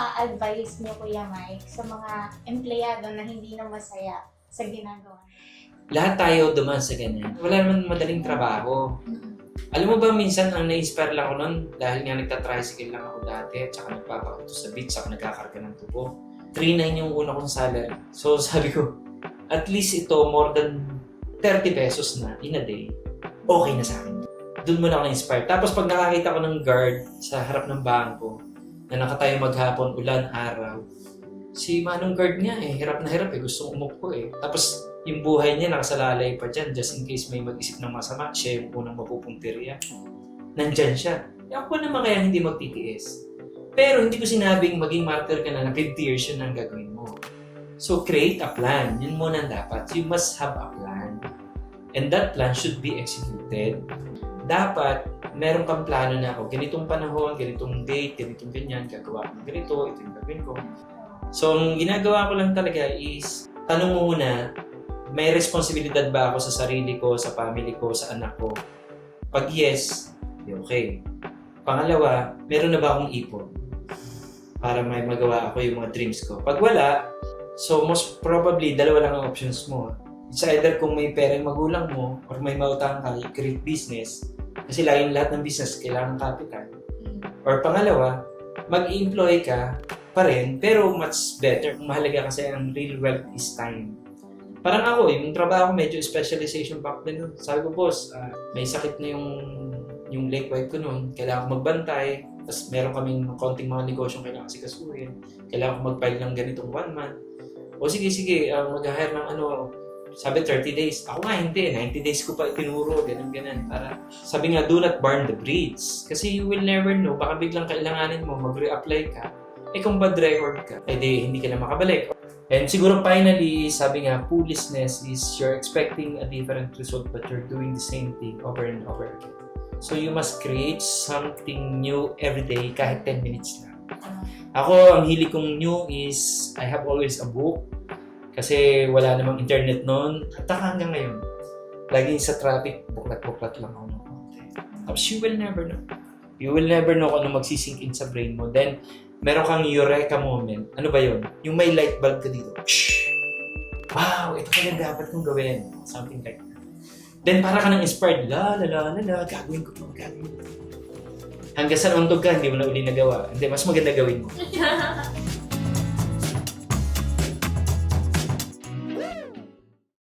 ma-advise niyo, Kuya Mike, sa mga empleyado na hindi na masaya sa ginagawa? Lahat tayo duman sa ganyan. Wala naman madaling trabaho. Alam mo ba, minsan ang na-inspire lang ako nun dahil nga nagta-tricycle lang ako dati at saka nagpapakuto sa beach saka nagkakarga ng tubo. 3.9 yung una kong salary. So sabi ko, at least ito more than 30 pesos na in a day, okay na sa akin. Doon muna ako na-inspire. Tapos pag nakakita ko ng guard sa harap ng bangko na nakatayo maghapon, ulan, araw, si manong guard niya eh, hirap na hirap eh, gusto umupo eh. Tapos yung buhay niya nakasalalay pa dyan just in case may mag-isip ng masama, siya yung unang mapupuntirya. Nandyan siya. Eh, ako naman kaya hindi magtitiis. Pero hindi ko sinabing maging martyr ka na na 50 years yun ang gagawin mo. So create a plan. Yun muna ang dapat. You must have a plan. And that plan should be executed. Dapat meron kang plano na ako, ganitong panahon, ganitong date, ganitong ganyan, gagawa ko ganito, ito yung gagawin ko. So, ang ginagawa ko lang talaga is, tanong muna, may responsibilidad ba ako sa sarili ko, sa family ko, sa anak ko? Pag yes, okay. Pangalawa, meron na ba akong ipon? Para may magawa ako yung mga dreams ko. Pag wala, so most probably, dalawa lang ang options mo. It's either kung may pera yung magulang mo or may mautang ka, you create business. Kasi laging lahat ng business kailangan ng capital. Or pangalawa, mag-employ ka pa rin, pero much better. Ang mahalaga kasi ang real wealth is time. Parang ako, yung trabaho ko medyo specialization back then. nun. Sabi ko, boss, ah, may sakit na yung yung lake wife ko noon. Kailangan ko magbantay. Tapos meron kaming konting mga negosyong kailangan sikasuhin. Kailangan ko mag-file ng ganitong one month. O sige, sige, ah, mag-hire ng ano, sabi 30 days. Ako nga hindi, 90 days ko pa itinuro, ganun ganun. Para, sabi nga, do not burn the bridge. Kasi you will never know, baka biglang kailanganin mo, mag-reapply ka. Eh kung bad record ka, eh di, hindi ka na makabalik. And siguro finally, sabi nga, foolishness is you're expecting a different result but you're doing the same thing over and over again. So you must create something new every day, kahit 10 minutes lang. Ako, ang hilig kong new is I have always a book kasi wala namang internet noon. At saka hanggang ngayon, laging sa traffic, buklat-buklat lang ako ng konti. Tapos you will never know. You will never know kung ano magsisink in sa brain mo. Then, meron kang eureka moment. Ano ba yun? Yung may light bulb ka dito. Shh! Wow, ito pala dapat kong gawin. Something like that. Then, para ka nang inspired. La, la, la, la, la, gagawin ko to, gagawin ko. Hanggang sa nauntog ka, hindi mo na uli nagawa. Hindi, mas maganda gawin mo.